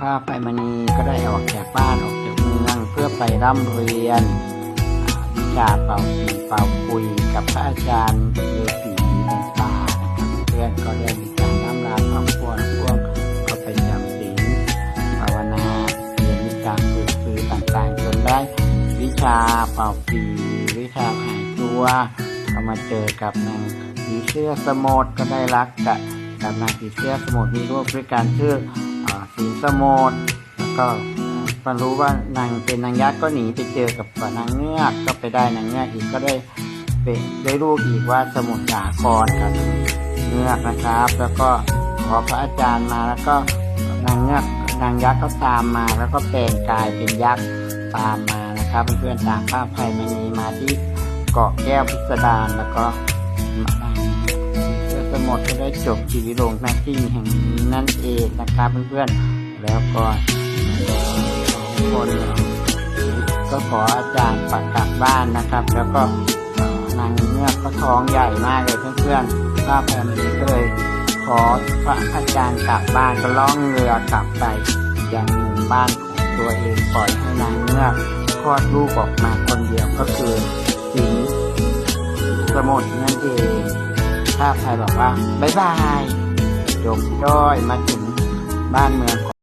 พระไพมณีก็ได้ออกจากบ้านออกจากเมืองเพื่อไปร่ำเรียนวิชาเป่าปีเป่าคุยกับพระอาจารย์ฤาษีในป่านะครับเพื่อนก็ได้มีการน้ำลาครอบครัวพวกก็ไปจำศีลภาวนาเรียนวิชาฝึกสื่อต่างๆ จนได้วิชาเป่าปีวิชาหายตัวก็มาเจอกับนางผีเสื้อสมุทรก็ได้รักกับกับนางผีเสื้อสมุทรมีรูปด้วยการชื่อ สีสมุทรแล้วก็มารู้ว่านางเป็นนางยักษ์ก็หนีไปเจอกับนางเงือกก็ไปได้นางเงือกอีกก็ได้ไปได้รู้อีกว่าสมุทรสาครกับเงือกนะครับ แล้วก็ขอพระอาจารย์มาแล้วก็นางเงือกนางยักษ์ก็ตามมา แล้วก็แปลงกายเป็นยักษ์ตามมานะครับเพื่อนๆตามภาพไพมณีมาที่เกาะแก้วพิสดารแล้วก็ มดก็ได้จบชีวิตลงหน้าที่แห่งนี้นั่นเองนะครับเพื่อนๆ แล้วก็ทุกคนก็ขออาจารย์ประกลับบ้านนะครับ แล้วก็นางเงือกก็ท้องใหญ่มากเลยเพื่อนๆข้าแฟนนี้ก็เลยขอพระอาจารย์กลับบ้านก็ล่องเรือกลับไปยังหมู่บ้านของตัวเองปล่อยให้นางเงือกคลอดลูกออกมาคนเดียวก็คือสิงสมุทรนั่นเอง ถ้าใครบอกว่า บ๊ายบายจบย้อยมาถึงบ้านเมือง